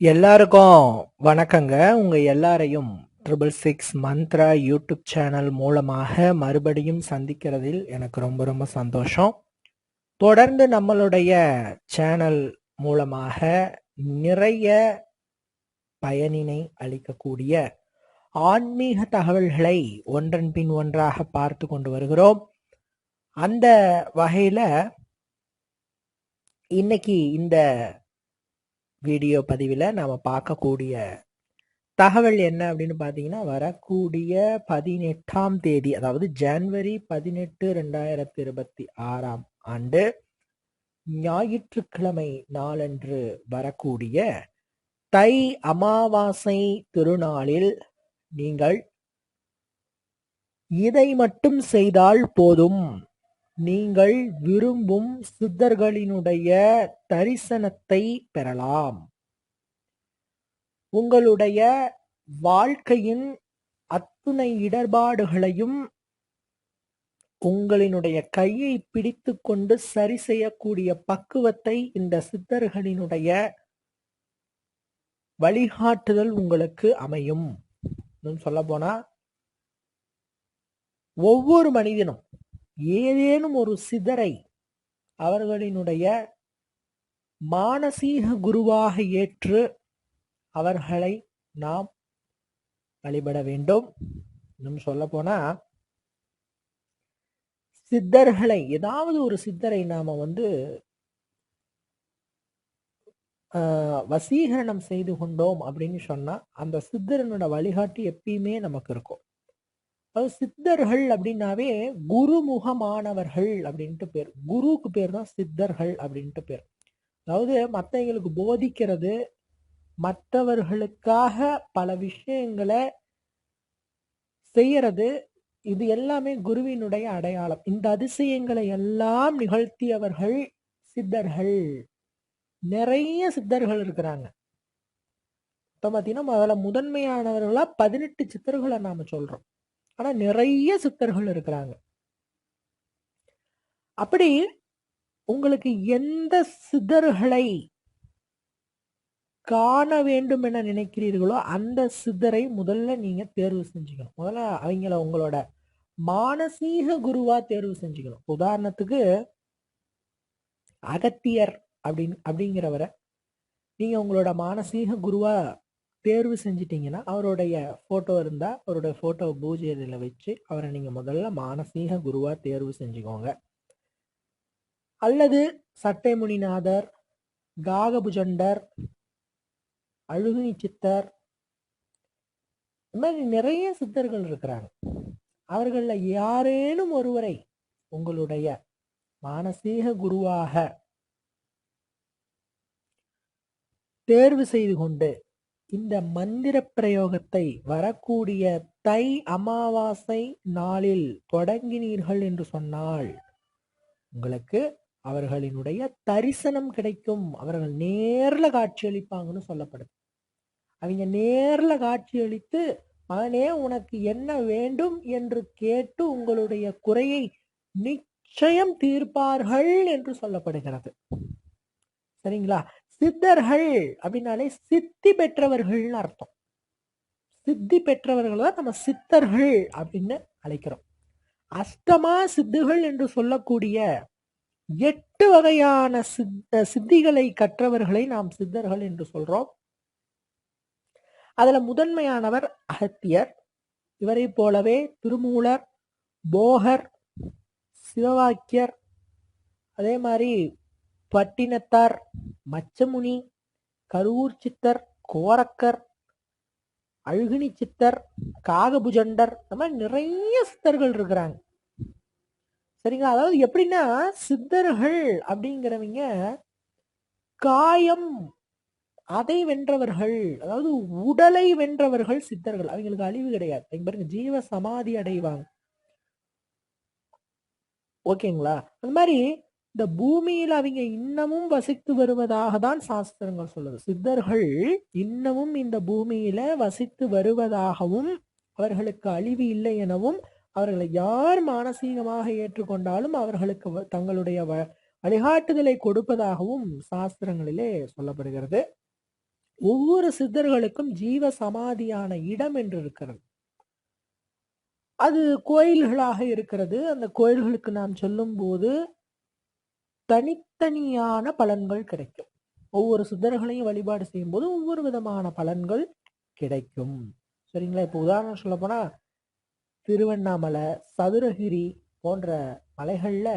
எல்லாருக்கும் வணக்கங்க. உங்கள் எல்லாரையும் triple six Mantra YouTube channel மூலமாக மறுபடியும் சந்திக்கிறதில் எனக்கு ரொம்ப ரொம்ப சந்தோஷம். தொடர்ந்து நம்மளுடைய சேனல் மூலமாக நிறைய பயனினை அளிக்கக்கூடிய ஆன்மீக தகவல்களை ஒன்றன் பின் ஒன்றாக பார்த்து கொண்டு வருகிறோம். அந்த வகையில் இன்னைக்கு இந்த வீடியோ பதிவில் நாம் பார்க்கக்கூடிய தகவல் என்ன அப்படின்னு பார்த்தீங்கன்னா வரக்கூடிய பதினெட்டாம் தேதி அதாவது ஜனவரி பதினெட்டு ரெண்டாயிரத்தி இருபத்தி ஆறாம் ஆண்டு ஞாயிற்றுக்கிழமை நாளன்று வரக்கூடிய தை அமாவாசை திருநாளில் நீங்கள் இதை மட்டும் செய்தால் போதும். நீங்கள் விரும்பும் சித்தர்களினுடைய தரிசனத்தை பெறலாம். உங்களுடைய வாழ்க்கையின் அத்துணை இடர்பாடுகளையும் உங்களினுடைய கையை பிடித்து கொண்டு சரி செய்யக்கூடிய பக்குவத்தை இந்த சித்தர்களினுடைய வழிகாட்டுதல் உங்களுக்கு அமையும். சொல்ல போனா ஒவ்வொரு மனிதனும் ஏதேனும் ஒரு சிதறை அவர்களினுடைய மானசீக குருவாக ஏற்று அவர்களை நாம் வழிபட வேண்டும். இன்னும் சொல்ல போனா சித்தர்களை ஏதாவது ஒரு சித்தரை நாம வந்து வசீகரணம் செய்து கொண்டோம் அப்படின்னு சொன்னா அந்த சித்தரனோட வழிகாட்டி எப்பயுமே நமக்கு இருக்கும். சித்தர்கள் அப்படின்னாவே குருமுகமானவர்கள் அப்படின்ட்டு பேர். குருவுக்கு பேர் தான் சித்தர்கள் அப்படின்ட்டு பேர். அதாவது மற்றவங்களுக்கு போதிக்கிறது மற்றவர்களுக்காக பல விஷயங்களை செய்யறது இது எல்லாமே குருவினுடைய அடையாளம். இந்த அதிசயங்களை எல்லாம் நிகழ்த்தியவர்கள் சித்தர்கள். நிறைய சித்தர்கள் இருக்கிறாங்க. இப்போ பார்த்தீங்கன்னா முதல்ல முதன்மையானவர்களா பதினெட்டு சித்தர்களை நாம சொல்றோம். ஆனா நிறைய சித்தர்கள் இருக்கிறாங்க. அப்படி உங்களுக்கு எந்த சித்தர்களை காண வேண்டும் என நினைக்கிறீர்களோ அந்த சித்தரை முதல்ல நீங்க தேர்வு செஞ்சுக்கணும். முதல்ல அவங்கள உங்களோட மானசீக குருவா தேர்வு செஞ்சுக்கணும். உதாரணத்துக்கு அகத்தியர் அப்படின்னு அப்படிங்கிறவரை நீங்க உங்களோட மானசீக குருவா தேர்வு செஞ்சிட்டிங்கன்னா அவருடைய ஃபோட்டோ இருந்தால் அவருடைய ஃபோட்டோ பூஜை இதில் வச்சு அவரை நீங்கள் முதல்ல மானசீக குருவாக தேர்வு செஞ்சுக்கோங்க. அல்லது சட்டைமுனிநாதர் காகபுஜண்டர் அழுகுனி சித்தர் இந்த மாதிரி நிறைய சித்தர்கள் இருக்கிறாங்க. அவர்களில் யாரேனும் ஒருவரை உங்களுடைய மானசீக குருவாக தேர்வு செய்து கொண்டு இந்த மந்திர பிரயோகத்தை வரக்கூடிய தை அமாவாசை நாளில் தொடங்கினீர்கள் என்று சொன்னால் உங்களுக்கு அவர்களினுடைய தரிசனம் கிடைக்கும். அவர்கள் நேரில் காட்சியளிப்பாங்கன்னு சொல்லப்படுது. அவங்க நேரில் காட்சியளித்து மகனே உனக்கு என்ன வேண்டும்? என்று கேட்டு உங்களுடைய குறையை நிச்சயம் தீர்ப்பார்கள் என்று சொல்லப்படுகிறது. சரிங்களா? சித்தர்கள் அப்படின்னாலே சித்தி பெற்றவர்கள்னு அர்த்தம். சித்தி பெற்றவர்கள் தான் நம்ம சித்தர்கள் அப்படின்னு அழைக்கிறோம். அஷ்டமா சித்துகள் என்று சொல்லக்கூடிய எட்டு வகையான சித்த சித்திகளை கற்றவர்களை நாம் சித்தர்கள் என்று சொல்றோம். அதுல முதன்மையானவர் அகத்தியர் இவரை போலவே திருமூலர் போகர் சிவவாக்கியர் அதே மாதிரி பட்டினத்தார் மச்சமுனி கரூர் சித்தர் கோரக்கர் அழுகினி சித்தர் காகபுஜண்டர் இந்த மாதிரி நிறைய சித்தர்கள் இருக்கிறாங்க. சரிங்களா? அதாவது எப்படின்னா சித்தர்கள் அப்படிங்கிறவங்க காயம் அதை வென்றவர்கள் அதாவது உடலை வென்றவர்கள் சித்தர்கள். அவங்களுக்கு அழிவு கிடையாது. இங்க பாருங்க ஜீவ சமாதி அடைவாங்க. ஓகேங்களா? அந்த மாதிரி இந்த பூமியில் அவங்க இன்னமும் வசித்து வருவதாக தான் சாஸ்திரங்கள் சொல்லுது. சித்தர்கள் இன்னமும் இந்த பூமியில வசித்து வருவதாகவும் அவர்களுக்கு அழிவு இல்லை எனவும் அவர்களை யார் மானசீகமாக ஏற்றுக்கொண்டாலும் அவர்களுக்கு வ- தங்களுடைய வ- வழிகாட்டுதலை கொடுப்பதாகவும் சாஸ்திரங்களிலே சொல்லப்படுகிறது. ஒவ்வொரு சித்தர்களுக்கும் ஜீவ சமாதியான இடம் என்று இருக்கிறது. அது கோயில்களாக இருக்கிறது. அந்த கோயில்களுக்கு நாம் சொல்லும்போது தனித்தனியான பலன்கள் கிடைக்கும். ஒவ்வொரு சித்தர்களையும் வழிபாடு செய்யும்போது ஒவ்வொரு விதமான பலன்கள் கிடைக்கும். சரிங்களா? இப்போ உதாரணம் சொல்ல போனா திருவண்ணாமலை சதுரகிரி போன்ற மலைகள்ல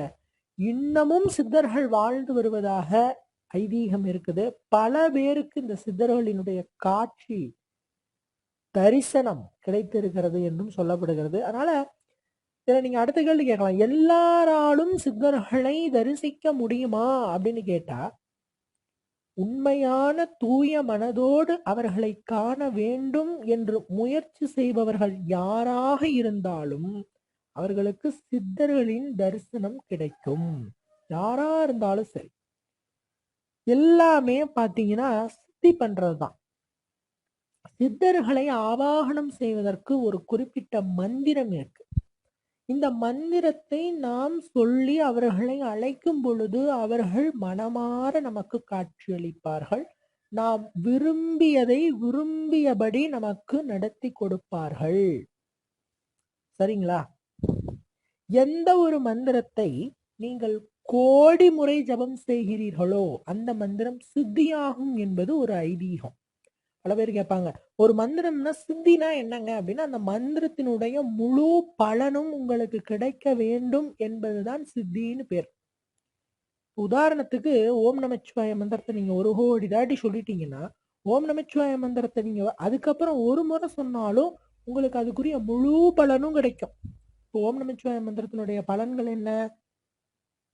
இன்னமும் சித்தர்கள் வாழ்ந்து வருவதாக ஐதீகம் இருக்குது. பல பேருக்கு இந்த சித்தர்களினுடைய காட்சி தரிசனம் கிடைத்திருக்கிறது என்றும் சொல்லப்படுகிறது. அதனால இதில் நீங்க அடுத்த கேள்வி கேட்கலாம். எல்லாராலும் சித்தர்களை தரிசிக்க முடியுமா? அப்படின்னு கேட்டா உண்மையான தூய மனதோடு அவர்களை காண வேண்டும் என்று முயற்சி செய்பவர்கள் யாராக இருந்தாலும் அவர்களுக்கு சித்தர்களின் தரிசனம் கிடைக்கும். யாரா இருந்தாலும் சரி. எல்லாமே பாத்தீங்கன்னா சித்தி பண்றதுதான் சித்தர்களை ஆவாகனம் செய்வதற்கு ஒரு குறிப்பிட்ட மந்திரம் இருக்கு. இந்த மந்திரத்தை நாம் சொல்லி அவர்களை அழைக்கும் பொழுது அவர்கள் மனமாற நமக்கு காட்சியளிப்பார்கள் நாம் விரும்பியதை விரும்பியபடி நமக்கு நடத்தி கொடுப்பார்கள். சரிங்களா? எந்த ஒரு மந்திரத்தை நீங்கள் கோடி முறை ஜபம் செய்கிறீர்களோ அந்த மந்திரம் சித்தியாகும் என்பது ஒரு ஐதீகம். பல பேர் கேட்பாங்க. ஒரு மந்திரம்னா சித்தினா என்னங்க? அப்படின்னா அந்த மந்திரத்தினுடைய முழு பலனும் உங்களுக்கு கிடைக்க வேண்டும் என்பதுதான் சித்தின்னு பேர். உதாரணத்துக்கு ஓம் நமச்சிவாய மந்திரத்தை நீங்க ஒரு கோடி தாட்டி சொல்லிட்டீங்கன்னா ஓம் நமச்சிவாய மந்திரத்தை நீங்க அதுக்கப்புறம் ஒரு முறை சொன்னாலும் உங்களுக்கு அதுக்குரிய முழு பலனும் கிடைக்கும். இப்போ ஓம் நமச்சிவாய மந்திரத்தினுடைய பலன்கள் என்ன?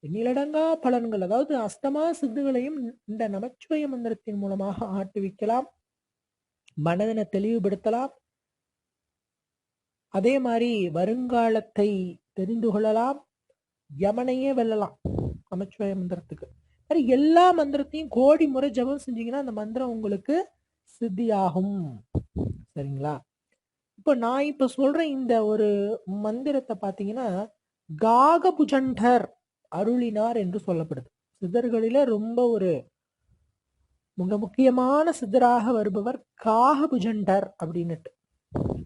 எண்ணிலடங்கா பலன்கள். அதாவது அஸ்தமா சித்துகளையும் இந்த நமச்சிவாய மந்திரத்தின் மூலமாக ஆட்டுவிக்கலாம் மனதினை தெளிவுபடுத்தலாம். அதே மாதிரி வருங்காலத்தை தெரிந்து கொள்ளலாம். யமனையே வெல்லலாம். நமச்சிவாய மந்திரத்துக்கு. மாதிரி எல்லா மந்திரத்தையும் கோடி முறை ஜெபம் செஞ்சீங்கன்னா அந்த மந்திரம் உங்களுக்கு சித்தியாகும். சரிங்களா? இப்போ நான் இப்போ சொல்ற இந்த ஒரு மந்திரத்தை பார்த்தீங்கன்னா காகபுஜண்டர் அருளினார் என்று சொல்லப்படுது. சித்தர்களில ரொம்ப ஒரு மிக முக்கியமான சித்தராக வருபவர் காகபுஜண்டர் அப்படின்னுட்டு.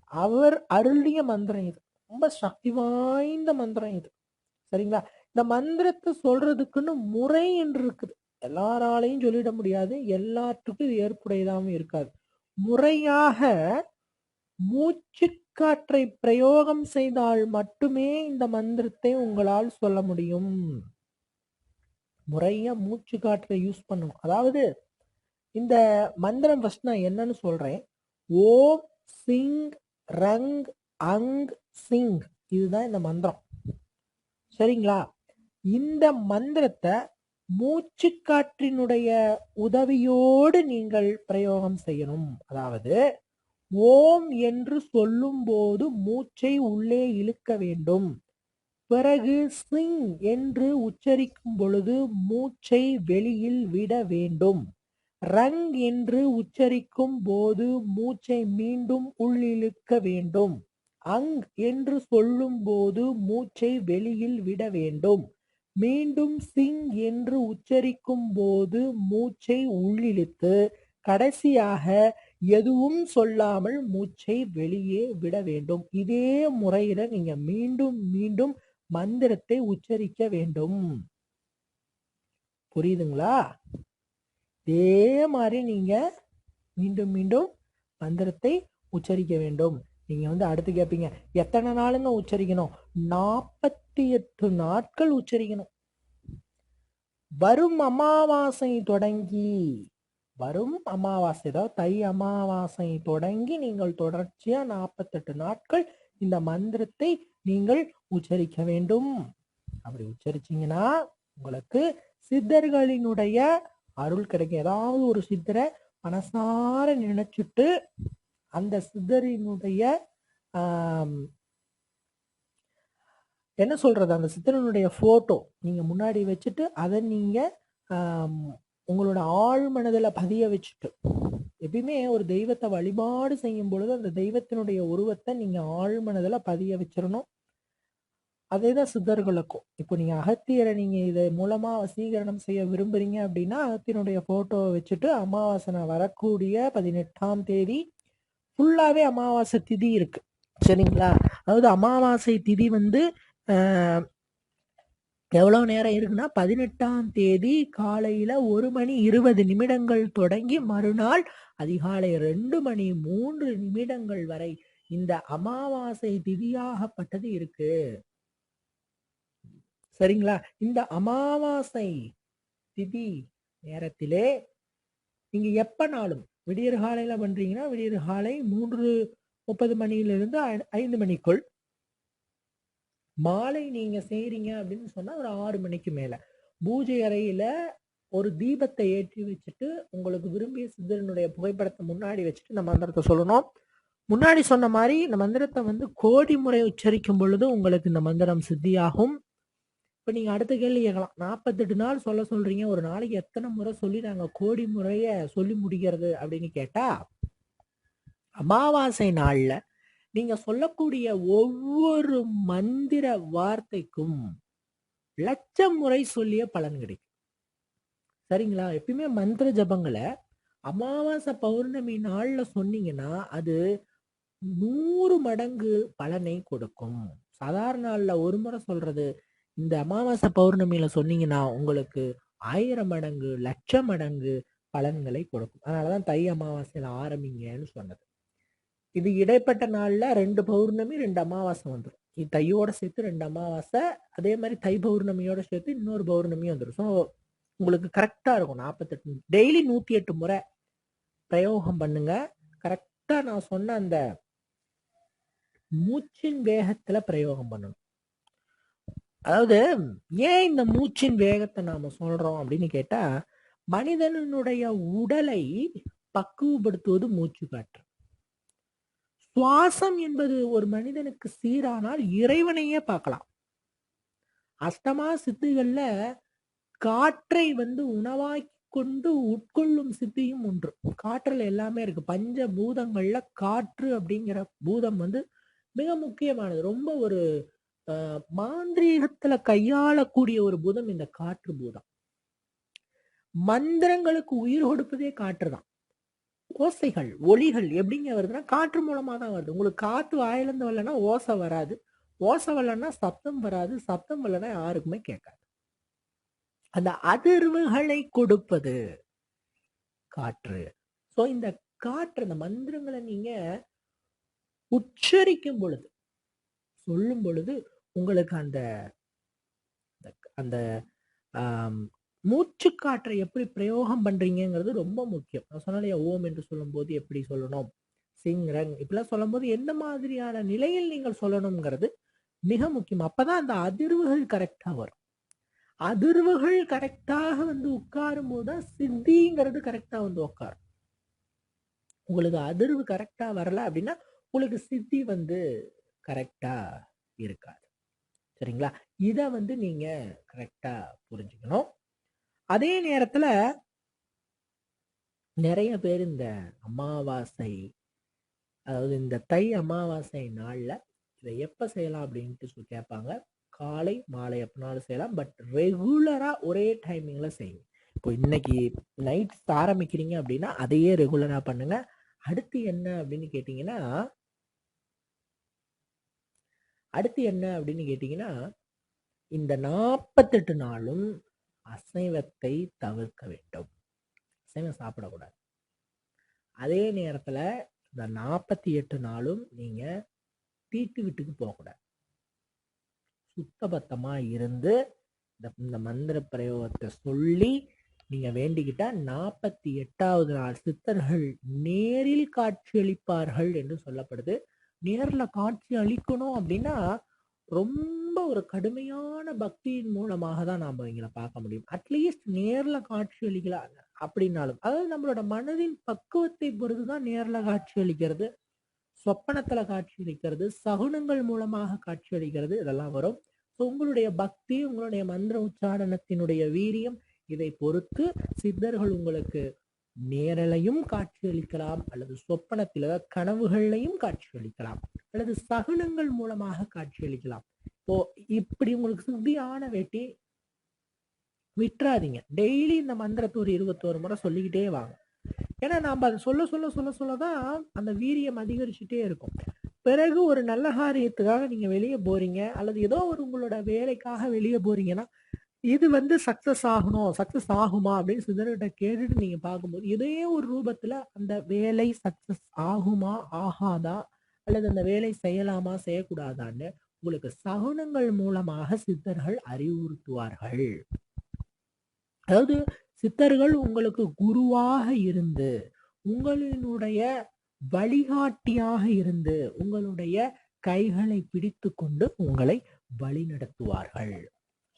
அவர் அருளிய மந்திரம் இது. ரொம்ப சக்தி வாய்ந்த மந்திரம் இது. சரிங்களா? இந்த மந்திரத்தை சொல்றதுக்குன்னு முறை என்று இருக்குது. எல்லாராலையும் சொல்லிட முடியாது. எல்லாத்துக்கும் இது ஏற்புடையதாகவும் இருக்காது. முறையாக மூச்சுக்காற்றை பிரயோகம் செய்தால் மட்டுமே இந்த மந்திரத்தை உங்களால் சொல்ல முடியும். முறையா மூச்சு காற்றை யூஸ் பண்ணணும். அதாவது இந்த மந்திரம் ஃபர்ஸ்ட் நான் என்னன்னு சொல்றேன். ஓம் சிங் ரங் அங் சிங். இதுதான் இந்த மந்திரம். சரிங்களா? இந்த மந்திரத்தை மூச்சு காற்றினுடைய உதவியோடு நீங்கள் பிரயோகம் செய்யணும். அதாவது ஓம் என்று சொல்லும்போது மூச்சை உள்ளே இழுக்க வேண்டும். பிறகு சிங் என்று உச்சரிக்கும் பொழுது மூச்சை வெளியில் விட வேண்டும். ரங் என்று உச்சரிக்கும் போது மூச்சை மீண்டும் உள்ளிழுக்க வேண்டும். அங் என்று சொல்லும் போது மூச்சை வெளியில் விட வேண்டும். மீண்டும் சிங் என்று உச்சரிக்கும் போது மூச்சை உள்ளிழுத்து கடைசியாக எதுவும் சொல்லாமல் மூச்சை வெளியே விட வேண்டும். இதே முறையில நீங்க மீண்டும் மீண்டும் மந்திரத்தை உச்சரிக்க வேண்டும். புரியுதுங்களா? இதே மாதிரி நீங்கள் மீண்டும் மீண்டும் மந்திரத்தை உச்சரிக்க வேண்டும். நீங்கள் வந்து அடுத்து கேட்பீங்க எத்தனை நாளுங்க உச்சரிக்கணும்? நாற்பத்தி எட்டு நாட்கள் உச்சரிக்கணும். வரும் அமாவாசை தொடங்கி வரும் அமாவாசை ஏதாவது தை அமாவாசை தொடங்கி நீங்கள் தொடர்ச்சியாக நாற்பத்தெட்டு நாட்கள் இந்த மந்திரத்தை நீங்கள் உச்சரிக்க வேண்டும். அப்படி உச்சரிச்சீங்கன்னா உங்களுக்கு சித்தர்களினுடைய அருள் கிடைக்கும். ஏதாவது ஒரு சித்தரை மனசார நினைச்சிட்டு அந்த சித்தரினுடைய என்ன சொல்றது? அந்த சித்தரனுடைய போட்டோ நீங்க முன்னாடி வச்சுட்டு அதை நீங்க உங்களோட ஆழ் மனதில் பதிய வச்சுட்டு எப்பயுமே ஒரு தெய்வத்தை வழிபாடு செய்யும் பொழுது அந்த தெய்வத்தினுடைய உருவத்தை நீங்க ஆழ் மனதில் பதிய வச்சிடணும். அதே தான் சித்தர்களுக்கும். இப்போ நீங்கள் அகத்தியரை நீங்கள் இதை மூலமாக வசீகரணம் செய்ய விரும்புறீங்க அப்படின்னா அகத்தியனுடைய ஃபோட்டோவை வச்சுட்டு அமாவாசை வரக்கூடிய பதினெட்டாம் தேதி ஃபுல்லாகவே அமாவாசை திதி இருக்குது சரிங்களா? அதாவது அமாவாசை திதி வந்து எவ்வளோ நேரம் இருக்குன்னா பதினெட்டாம் தேதி காலையில் ஒரு மணி இருபது நிமிடங்கள் தொடங்கி மறுநாள் அதிகாலை ரெண்டு மணி மூன்று நிமிடங்கள் வரை இந்த அமாவாசை திதியாகப்பட்டது இருக்கு. சரிங்களா? இந்த அமாவாசை திதி நேரத்திலே நீங்க எப்பனாலும் விடியற் காலையில பண்றீங்கன்னா விடியற் காலை மூன்று முப்பது மணியிலிருந்து ஐ- ஐந்து மணிக்குள் மாலை நீங்க செய்றீங்க அப்படின்னு சொன்னா ஒரு ஆறு மணிக்கு மேல. பூஜை அறையில ஒரு தீபத்தை ஏற்றி வச்சுட்டு உங்களுக்கு விரும்பிய சித்தரனுடைய புகைப்படத்தை முன்னாடி வச்சுட்டு இந்த மந்திரத்தை சொல்லணும். முன்னாடி சொன்ன மாதிரி இந்த மந்திரத்தை வந்து கோடி முறை உச்சரிக்கும் பொழுது உங்களுக்கு இந்த மந்திரம் சித்தியாகும். இப்ப நீங்க அடுத்த கேள்வி கேட்கலாம். நாற்பத்தெட்டு நாள் சொல்ல சொல்றீங்க. ஒரு நாளைக்கு எத்தனை முறை சொல்லி நாங்க கோடி முறைய சொல்லி முடிக்கிறது அப்படின்னு கேட்டா அமாவாசை நாள்ல நீங்க சொல்லக்கூடிய ஒவ்வொரு மந்திர வார்த்தைக்கும் லட்சம் முறை சொல்லிய பலன் கிடைக்கும். சரிங்களா? எப்பயுமே மந்திர ஜபங்களை அமாவாசை பௌர்ணமி நாள்ல சொன்னீங்கன்னா அது நூறு மடங்கு பலனை கொடுக்கும். சாதாரண நாளில் ஒரு முறை சொல்றது இந்த அமாவாசை பௌர்ணமியில சொன்னீங்கன்னா உங்களுக்கு ஆயிரம் மடங்கு லட்ச மடங்கு பலன்களை கொடுக்கும். அதனாலதான் தை அமாவாசையில ஆரம்பிங்கன்னு சொன்னது. இது இடைப்பட்ட நாள்ல ரெண்டு பௌர்ணமி ரெண்டு அமாவாசை வந்துடும் இது தையோட சேர்த்து ரெண்டு அமாவாசை அதே மாதிரி தை பௌர்ணமியோட சேர்த்து இன்னொரு பௌர்ணமி வந்துடும் ஸோ உங்களுக்கு கரெக்டா இருக்கும். நாற்பத்தெட்டு டெய்லி நூத்தி எட்டு முறை பிரயோகம் பண்ணுங்க. கரெக்டா நான் சொன்ன அந்த மூச்சின் வேகத்துல பிரயோகம் பண்ணணும். அதாவது ஏன் இந்த மூச்சின் வேகத்தை நாம சொல்றோம் அப்படின்னு கேட்டா மனிதனுடைய உடலை பக்குவப்படுத்துவது மூச்சு காற்று. சுவாசம் என்பது ஒரு மனிதனுக்கு சீரானால் இறைவனையே பார்க்கலாம். அஷ்டமா சித்துகள்ல காற்றை வந்து உணவாக்கி கொண்டு உட்கொள்ளும் சித்தியும் ஒன்று. காற்றுல எல்லாமே இருக்கு. பஞ்ச பூதங்கள்ல காற்று அப்படிங்கிற பூதம் வந்து மிக முக்கியமானது. ரொம்ப ஒரு மாந்திரீகத்துல கையாளக்கூடிய ஒரு பூதம் இந்த காற்று பூதம். மந்திரங்களுக்கு உயிர் கொடுப்பதே காற்று தான் ஓசைகள் ஒளிகள் எப்படிங்க வருதுன்னா காற்று மூலமா தான் வருது. உங்களுக்கு காத்து வாயிலிருந்து வரலன்னா ஓசை வராது. ஓசை வரலன்னா சப்தம் வராது. சப்தம் வரலன்னா யாருக்குமே கேட்காது. அந்த அதிர்வுகளை கொடுப்பது காற்று. சோ இந்த காற்று அந்த மந்திரங்களை நீங்க உச்சரிக்கும் பொழுது சொல்லும் பொழுது உங்களுக்கு அந்த அந்த மூச்சுக்காற்றை எப்படி பிரயோகம் பண்றீங்கங்கிறது ரொம்ப முக்கியம். நான் சொன்னாலே ஓம் என்று சொல்லும்போது எப்படி சொல்லணும்? சிங் ரங் இப்படிலாம் சொல்லும்போது எந்த மாதிரியான நிலையில் நீங்கள் சொல்லணுங்கிறது மிக முக்கியம். அப்பதான் அந்த அதிர்வுகள் கரெக்டா வரும். அதிர்வுகள் கரெக்டாக வந்து உட்காரும் போது சித்திங்கிறது கரெக்டா வந்து உட்காரும். உங்களுக்கு அதிர்வு கரெக்டா வரல அப்படின்னா உங்களுக்கு சித்தி வந்து கரெக்டா இருக்காது. சரிங்களா? இதை வந்து நீங்கள் கரெக்டாக புரிஞ்சுக்கணும். அதே நேரத்தில் நிறைய பேர் இந்த அமாவாசை அதாவது இந்த தை அமாவாசை நாளில் இதை எப்போ செய்யலாம் அப்படின்ட்டு சொல்லி கேட்பாங்க. காலை மாலை எப்போனாலும் செய்யலாம். பட் ரெகுலராக ஒரே டைமிங்கில் செய்யுங்க. இப்போ இன்னைக்கு நைட் ஆரம்பிக்கிறீங்க அப்படின்னா அதையே ரெகுலராக பண்ணுங்கள் அடுத்து என்ன அப்படின்னு கேட்டிங்கன்னா அடுத்து என்ன அப்படின்னு கேட்டிங்கன்னா இந்த நாற்பத்தெட்டு நாளும் அசைவத்தை தவிர்க்க வேண்டும். அசைவம் சாப்பிடக்கூடாது. அதே நேரத்தில் இந்த நாற்பத்தி எட்டு நாளும் நீங்கள் தீட்டு வீட்டுக்கு போகக்கூடாது. சுத்தபத்தமாக இருந்து இந்த இந்த மந்திர பிரயோகத்தை சொல்லி நீங்கள் வேண்டிக்கிட்டால் நாற்பத்தி எட்டாவது நாள் சித்தர்கள் நேரில் காட்சியளிப்பார்கள் என்று சொல்லப்படுது. நேரில் காட்சி அளிக்கணும் அப்படின்னா ரொம்ப ஒரு கடுமையான பக்தியின் மூலமாக தான் நாம் இவங்களை பார்க்க முடியும். அட்லீஸ்ட் நேரில் காட்சி அளிக்கலாம் அப்படின்னாலும். அதாவது நம்மளோட மனதின் பக்குவத்தை பொறுத்து தான் நேரில் காட்சி அளிக்கிறது சொப்பனத்தில் காட்சி அளிக்கிறது சகுனங்கள் மூலமாக காட்சி அளிக்கிறது இதெல்லாம் வரும். ஸோ உங்களுடைய பக்தி உங்களுடைய மந்திர உச்சாரணத்தினுடைய வீரியம் இதை பொறுத்து சித்தர்கள் உங்களுக்கு நேரலையும் காட்சியளிக்கலாம் அல்லது சொப்பனத்தில் கனவுகள்லையும் கனவுகளையும் அல்லது சகுனங்கள் மூலமாக காட்சியளிக்கலாம். இப்போ இப்படி உங்களுக்கு சுத்தியான வெட்டி வேட்டி விட்டுறாதீங்க. டெய்லி இந்த மந்திரத்தை ஒரு இருபத்தோரு முறை சொல்லிக்கிட்டே வாங்க. ஏன்னா நாம் அதை சொல்ல சொல்ல சொல்ல சொல்ல தான் அந்த வீரியம் அதிகரிச்சுட்டே இருக்கும். பிறகு ஒரு நல்ல காரியத்துக்காக நீங்க வெளியே போறீங்க அல்லது ஏதோ ஒரு உங்களோட வேலைக்காக வெளியே போறீங்கன்னா இது வந்து சக்சஸ் ஆகணும் சக்சஸ் ஆகுமா அப்படின்னு சுந்தரகிட்ட கேட்டுட்டு நீங்க பார்க்கும்போது இதே ஒரு ரூபத்துல அந்த வேலை சக்சஸ் ஆகுமா ஆகாதா? அல்லது அந்த வேலை செய்யலாமா செய்யக்கூடாதான்னு உங்களுக்கு சகுனங்கள் மூலமாக சித்தர்கள் அறிவுறுத்துவார்கள். அதாவது சித்தர்கள் உங்களுக்கு குருவாக இருந்து உங்களினுடைய வழிகாட்டியாக இருந்து உங்களுடைய கைகளை பிடித்து கொண்டு உங்களை வழி நடத்துவார்கள்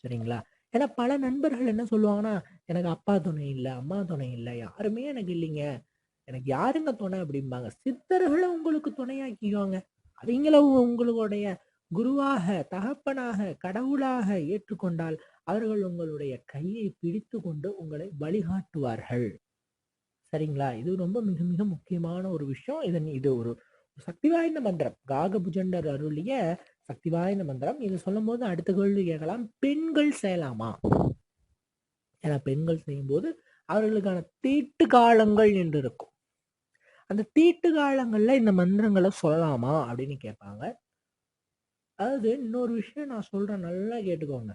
சரிங்களா? ஏன்னா பல நண்பர்கள் என்ன சொல்லுவாங்கன்னா எனக்கு அப்பா துணை இல்லை அம்மா துணை இல்லை யாருமே எனக்கு இல்லைங்க. எனக்கு யாருங்க துணை? அப்படிம்பாங்க. சித்தர்களை உங்களுக்கு துணையாக்கிக்குவாங்க. அவங்கள உங்களுடைய குருவாக தகப்பனாக கடவுளாக ஏற்றுக்கொண்டால் அவர்கள் உங்களுடைய கையை பிடித்து கொண்டு உங்களை வழிகாட்டுவார்கள். சரிங்களா? இது ரொம்ப மிக மிக முக்கியமான ஒரு விஷயம். இதன் இது ஒரு சக்தி வாய்ந்த மந்திரம். காகபுஜண்டர் அருளிய சக்தி வாய்ந்த மந்திரம். இது சொல்லும் போது அடுத்த கேள்வி கேட்கலாம். பெண்கள் செய்யலாமா? ஏன்னா பெண்கள் செய்யும் போது அவர்களுக்கான தீட்டு காலங்கள் என்று இருக்கும். அந்த தீட்டு காலங்கள்ல இந்த மந்திரங்களை சொல்லலாமா அப்படின்னு கேட்பாங்க. அதாவது இன்னொரு விஷயம் நான் சொல்றேன் நல்லா கேட்டுக்கோங்க.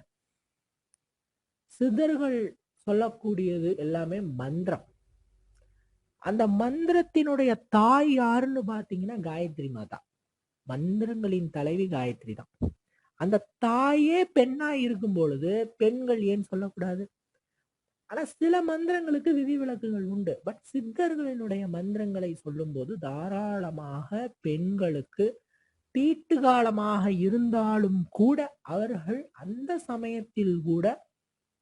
சித்தர்கள் சொல்லக்கூடியது எல்லாமே மந்திரம். அந்த மந்திரத்தினுடைய தாய் யாருன்னு பாத்தீங்கன்னா காயத்ரி மாதா. மந்திரங்களின் தலைவி காயத்ரி தான். அந்த தாயே பெண்ணா இருக்கும் பொழுது பெண்கள் ஏன் சொல்லக்கூடாது? ஆனா சில மந்திரங்களுக்கு விதிவிலக்குகள் உண்டு. பட் சித்தர்களினுடைய மந்திரங்களை சொல்லும்போது தாராளமாக பெண்களுக்கு தீட்டு காலமாக இருந்தாலும் கூட அவர்கள் அந்த சமயத்தில் கூட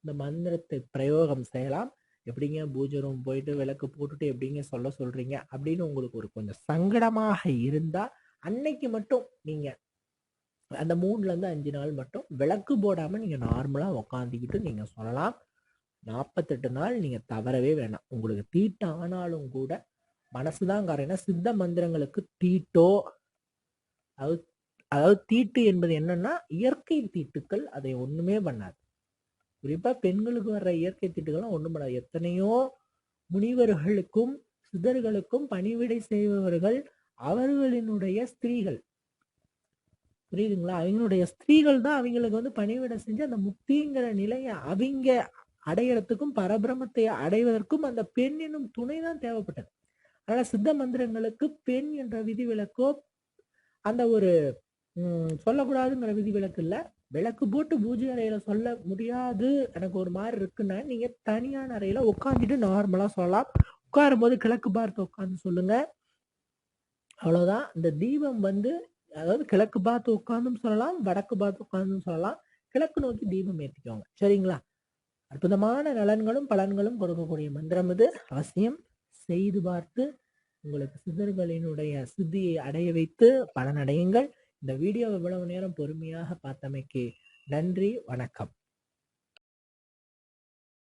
இந்த மந்திரத்தை பிரயோகம் செய்யலாம். எப்படிங்க பூஜை ரூம் போயிட்டு விளக்கு போட்டுட்டு எப்படிங்க சொல்ல சொல்றீங்க? அப்படின்னு உங்களுக்கு ஒரு கொஞ்சம் சங்கடமாக இருந்தா அன்னைக்கு மட்டும் நீங்கள் அந்த மூணுலேருந்து அஞ்சு நாள் மட்டும் விளக்கு போடாமல் நீங்கள் நார்மலாக உக்காந்துக்கிட்டு நீங்கள் சொல்லலாம். நாற்பத்தெட்டு நாள் நீங்கள் தவறவே வேணாம். உங்களுக்கு தீட்டு ஆனாலும் கூட மனசுதான் காரணம் சித்த மந்திரங்களுக்கு தீட்டோ அதாவது அதாவது தீட்டு என்பது என்னன்னா இயற்கை தீட்டுக்கள் அதை ஒன்றுமே பண்ணாது. குறிப்பாக பெண்களுக்கு வர்ற இயற்கை தீட்டுகள்லாம் ஒன்றும் பண்ணாது. எத்தனையோ முனிவர்களுக்கும் சிதர்களுக்கும் பணிவிடை செய்பவர்கள் அவர்களினுடைய ஸ்திரீகள். புரியுதுங்களா? அவங்களுடைய ஸ்திரீகள் தான் அவங்களுக்கு வந்து பணிவிட செஞ்சு அந்த முக்திங்கிற நிலையை அவங்க அடையிறதுக்கும் பரபிரமத்தை அடைவதற்கும் அந்த பெண் என்னும் துணை தான் தேவைப்பட்டது. அதனால சித்த மந்திரங்களுக்கு பெண் என்ற விதிவிலக்கோ அந்த ஒரு சொல்லக்கூடாதுங்கிற சொல்லக்கூடாதுங்கிற விதிவிலக்கு இல்லை. விளக்கு போட்டு பூஜை அறையில சொல்ல முடியாது. எனக்கு ஒரு மாதிரி இருக்குன்னா நீங்க தனியான அறையில உட்காந்துட்டு நார்மலா சொல்லலாம். உட்காரும் போது கிழக்கு பார்த்து உட்காந்து சொல்லுங்க. அவ்வளவுதான். இந்த தீபம் வந்து அதாவது கிழக்கு பார்த்து உட்காந்தும் சொல்லலாம் வடக்கு பார்த்து உட்காந்தும் சொல்லலாம். கிழக்கு நோக்கி தீபம் ஏற்றிக்கோங்க சரிங்களா? அற்புதமான நலன்களும் பலன்களும் கொடுக்கக்கூடிய மந்திரம் இது. அவசியம் செய்து பார்த்து உங்களுக்கு சிதர்களினுடைய சித்தியை அடைய வைத்து பலனடையுங்கள். இந்த வீடியோவை இவ்வளவு நேரம் பொறுமையாக பார்த்தமைக்கு நன்றி வணக்கம்.